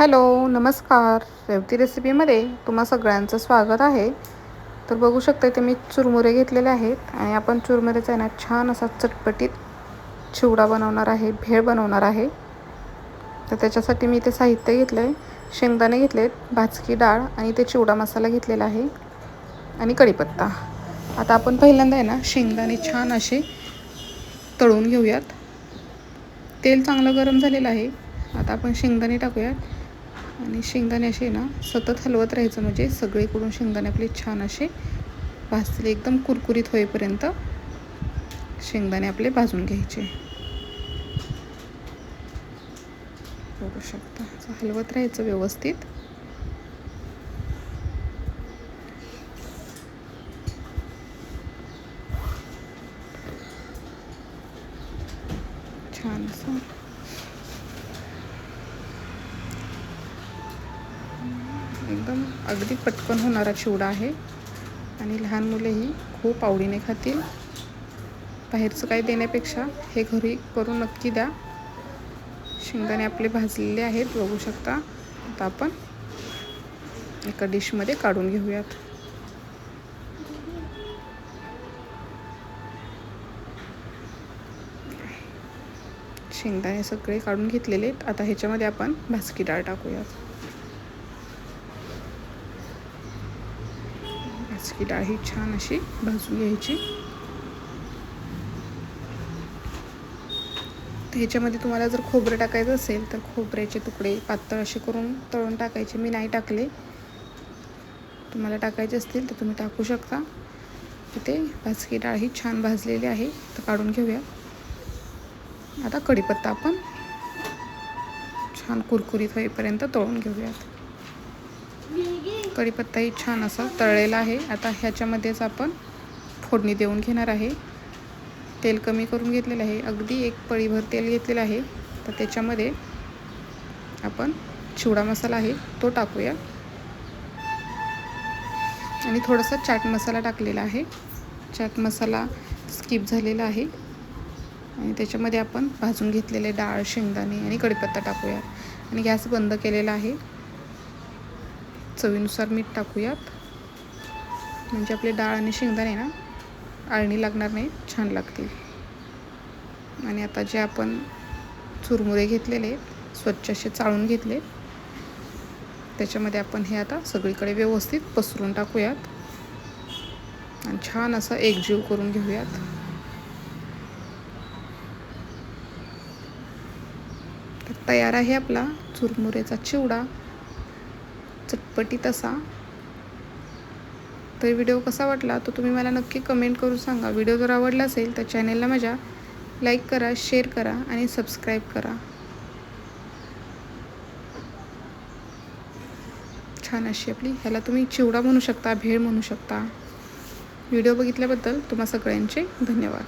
Hello नमस्कार. रेवती रेसिपीमध्ये तुम्हा सगळ्यांचं स्वागत आहे. तर बघू शकता इथे मी चुरमुरे घेतलेले आहेत आणि आपण चुरमुरेचा आहे ना छान असा चटपटीत चिवडा बनवणार आहे भेळ बनवणार आहे. तर त्याच्यासाठी मी इथे साहित्य घेतलं आहे शेंगदाणे घेतलेत भाजकी डाळ आणि ते चिवडा मसाला घेतलेला आहे आणि कढीपत्ता. आता आपण पहिल्यांदा आहे ना शेंगदाणे छान असे तळून घेऊयात. तेल चांगलं गरम झालेलं आहे. आता आपण शेंगदाणे टाकूयात. आणि शेंगदाणे असे ना सतत हलवत राहायचं म्हणजे सगळीकडून शेंगदाणे आपले छान असे भाजले एकदम कुरकुरीत होईपर्यंत शेंगदाणे आपले भाजून घ्यायचे. बघू शकता हलवत राहायचं व्यवस्थित. छान असं. एकदम अगदी पटकन होणारा चिवडा आहे. आणि लहान मुलेही खूप आवडीने खातील. बाहेरचं काही देण्यापेक्षा हे घरी करून नक्की द्या. शेंगदाणे आपले भाजलेले आहेत बघू शकता. आता आपण एका डिशमध्ये काढून घेऊयात. शेंगदाणे सगळे काढून घेतलेले आहेत. आता ह्याच्यामध्ये आपण भाजकी डाळ टाकूयात. भाजकी डाळ ही छान अशी भाजून घ्यायची. तर ह्याच्यामध्ये तुम्हाला जर खोबरं टाकायचं असेल तर खोबऱ्याचे तुकडे पातळ असे करून तळून टाकायचे. मी नाही टाकले. तुम्हाला टाकायचे असतील तर तुम्ही टाकू शकता. इथे भाजकी डाळ ही छान भाजलेली आहे. तर काढून घेऊया. आता कढीपत्ता आपण छान कुरकुरीत होईपर्यंत तळून घेऊयात. कढीपत्ताही छान असा तळलेला आहे. आता ह्याच्यामध्येच आपण फोडणी देऊन घेणार आहे. तेल कमी करून घेतलेलं आहे. अगदी एक पळीभर तेल घेतलेलं आहे. तर त्याच्यामध्ये आपण चिवडा मसाला आहे तो टाकूया. आणि थोडासा चाट मसाला टाकलेला आहे. चाट मसाला स्किप झालेला आहे. आणि त्याच्यामध्ये आपण भाजून घेतलेले डाळ शेंगदाणे आणि कढीपत्ता टाकूया. आणि गॅस बंद केलेला आहे. चवीनुसार मीठ टाकूयात. म्हणजे आपले डाळ आणि शेंगदाणे ना आळणी लागणार नाही छान लागतील. आणि आता जे आपण चुरमुरे घेतलेले स्वच्छ असे चाळून घेतले त्याच्यामध्ये आपण हे आता सगळीकडे व्यवस्थित पसरून टाकूयात. आणि छान असा एकजीव करून घेऊयात. तर तयार आहे आपला चुरमुरेचा चिवडा. चटपटीत असा तर व्हिडिओ कसा वाटला तो तुम्ही मला नक्की कमेंट करून सांगा. व्हिडिओ जर आवडला असेल तर चॅनेलला माझ्या लाईक करा शेअर करा आणि सबस्क्राईब करा. छान अशी आपली ह्याला तुम्ही चिवडा म्हणू शकता भेळ म्हणू शकता. व्हिडिओ बघितल्याबद्दल तुम्हा सगळ्यांचे धन्यवाद.